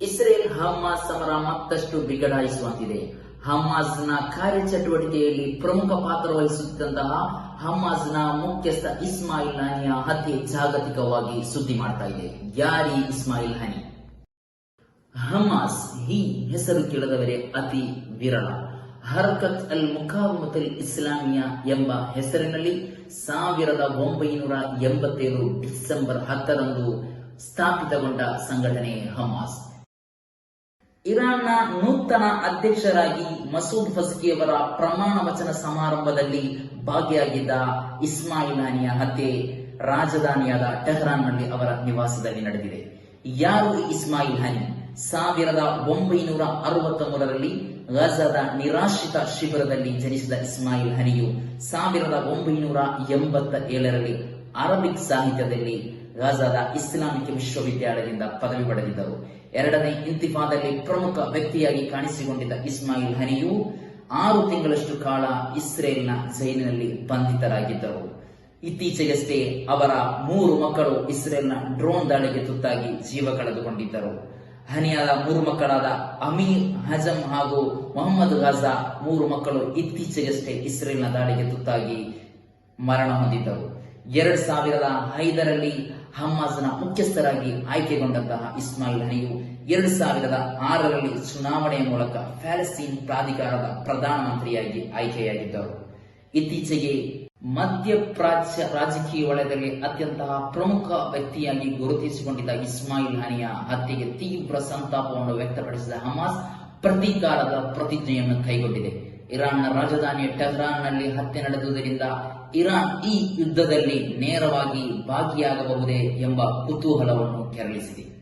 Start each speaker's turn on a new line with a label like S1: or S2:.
S1: Israel Hamas ಸಮರ ಮತ್ತಷ್ಟು ಬಿಗಡಾಯಿಸುವಂತಿದೆ. ಹಮಾಸ್ನ ಕಾರ್ಯಚಟುವಟಿಕೆಯಲ್ಲಿ ಪ್ರಮುಖ ಪಾತ್ರ ವಹಿಸುತ್ತಿದ್ದಂತಹ ಹಮಾಸ್ನ ಮುಖ್ಯಸ್ಥ ಇಸ್ಮಾಯಿಲ್ ಹನಿಯ ಹತ್ಯೆ ಜಾಗತಿಕವಾಗಿ ಸುದ್ದಿ ಮಾಡ್ತಾ ಇದೆ. ಯಾರಿ ಇಸ್ಮಾಯಿಲ್ ಹನಿ? ಹಮಾಸ್ ಈ ಹೆಸರು ಕೇಳದವರೇ ಅತಿ ವಿರಳ. ಹರ್ಕತ್ ಅಲ್ ಮುಖಾಮತಲ್ ಇಸ್ಲಾಮಿಯಾ ಎಂಬ ಹೆಸರಿನಲ್ಲಿ ಸಾವಿರದ ಒಂಬೈನೂರ ಎಂಬತ್ತೇಳು ಡಿಸೆಂಬರ್ ಹತ್ತರಂದು ಸ್ಥಾಪಿತಗೊಂಡ ಸಂಘಟನೆ ಹಮಾಸ್. ಇರಾನ್ನ ನೂತನ ಅಧ್ಯಕ್ಷರಾಗಿ ಮಸೂದ್ ಫಸ್ಕಿಯವರ ಪ್ರಮಾಣ ವಚನ ಸಮಾರಂಭದಲ್ಲಿ ಭಾಗಿಯಾಗಿದ್ದ ಇಸ್ಮಾಯಿಲ್ ಹಾನಿಯ ಹತ್ಯೆ ರಾಜಧಾನಿಯಾದ ಟೆಹರಾನ್ನಲ್ಲಿ ಅವರ ನಿವಾಸದಲ್ಲಿ ನಡೆದಿದೆ. ಯಾರು ಇಸ್ಮಾಯಿಲ್ ಹಾನಿ ಸಾವಿರದ ಒಂಬೈನೂರ ಅರವತ್ತ ಮೂರರಲ್ಲಿ ಗಜಾದ ನಿರಾಶ್ರಿತ ಶಿಬಿರದಲ್ಲಿ ಜನಿಸಿದ ಇಸ್ಮಾಯಿಲ್ ಹನಿಯು ಸಾವಿರದ ಒಂಬೈನೂರ ಎಂಬತ್ತ ಏಳರಲ್ಲಿ ಅರಬಿಕ್ ಸಾಹಿತ್ಯದಲ್ಲಿ ಗಜಾದ ಇಸ್ಲಾಮಿಕ್ ವಿಶ್ವವಿದ್ಯಾಲಯದಿಂದ ಪದವಿ ಪಡೆದಿದ್ದರು. ಎರಡನೇ ಇಂತಿಫಾದಲ್ಲಿ ಪ್ರಮುಖ ವ್ಯಕ್ತಿಯಾಗಿ ಕಾಣಿಸಿಕೊಂಡಿದ್ದ ಇಸ್ಮಾಯಿಲ್ ಹನಿಯು ಆರು ತಿಂಗಳಷ್ಟು ಕಾಲ ಇಸ್ರೇಲ್ನ ಜೈಲಿನಲ್ಲಿ ಬಂಧಿತರಾಗಿದ್ದರು. ಇತ್ತೀಚೆಗಷ್ಟೇ ಅವರ ಮೂರು ಮಕ್ಕಳು ಇಸ್ರೇಲ್ನ ಡ್ರೋನ್ ದಾಳಿಗೆ ತುತ್ತಾಗಿ ಜೀವ ಕಳೆದುಕೊಂಡಿದ್ದರು. ಹನಿಯಾದ ಮೂರು ಮಕ್ಕಳಾದ ಅಮೀರ್ ಹಜಮ್ ಹಾಗೂ ಮೊಹಮ್ಮದ್ ಗಾಜಾ ಮೂರು ಮಕ್ಕಳು ಇತ್ತೀಚೆಗಷ್ಟೇ ಇಸ್ರೇಲ್ನ ದಾಳಿಗೆ ತುತ್ತಾಗಿ ಮರಣ ಹೊಂದಿದ್ದರು ಎರಡ್ ಸಾವಿರದ ಐದರಲ್ಲಿ ಹಮ್ಮಾಜ್ನ ಮುಖ್ಯಸ್ಥರಾಗಿ ಆಯ್ಕೆಗೊಂಡಂತಹ ಇಸ್ಮಾಯಿಲ್ ಹನಿಯು ಎರಡ್ ಸಾವಿರದ ಆರರಲ್ಲಿ ಚುನಾವಣೆಯ ಮೂಲಕ ಪ್ಯಾಲೆಸ್ತೀನ್ ಪ್ರಾಧಿಕಾರದ ಪ್ರಧಾನಮಂತ್ರಿಯಾಗಿ ಆಯ್ಕೆಯಾಗಿದ್ದರು. ಇತ್ತೀಚೆಗೆ ಮಧ್ಯಪ್ರಾಚ್ಯ ರಾಜಕೀಯ ವಲಯದಲ್ಲಿ ಅತ್ಯಂತ ಪ್ರಮುಖ ವ್ಯಕ್ತಿಯಾಗಿ ಗುರುತಿಸಿಕೊಂಡಿದ್ದ ಇಸ್ಮಾಯಿಲ್ ಹನಿಯ ಹತ್ಯೆಗೆ ತೀವ್ರ ಸಂತಾಪವನ್ನು ವ್ಯಕ್ತಪಡಿಸಿದ ಹಮಾಸ್ ಪ್ರತೀಕಾರದ ಪ್ರತಿಜ್ಞೆಯನ್ನು ಕೈಗೊಂಡಿದೆ. ಇರಾನ್ನ ರಾಜಧಾನಿ ಟೆಹ್ರಾನ್ನಲ್ಲಿ ಹತ್ಯೆ ನಡೆದುದರಿಂದ ಇರಾನ್ ಈ ಯುದ್ಧದಲ್ಲಿ ನೇರವಾಗಿ ಭಾಗಿಯಾಗಬಹುದೇ ಎಂಬ ಕುತೂಹಲವನ್ನು ಕೆರಳಿಸಿದೆ.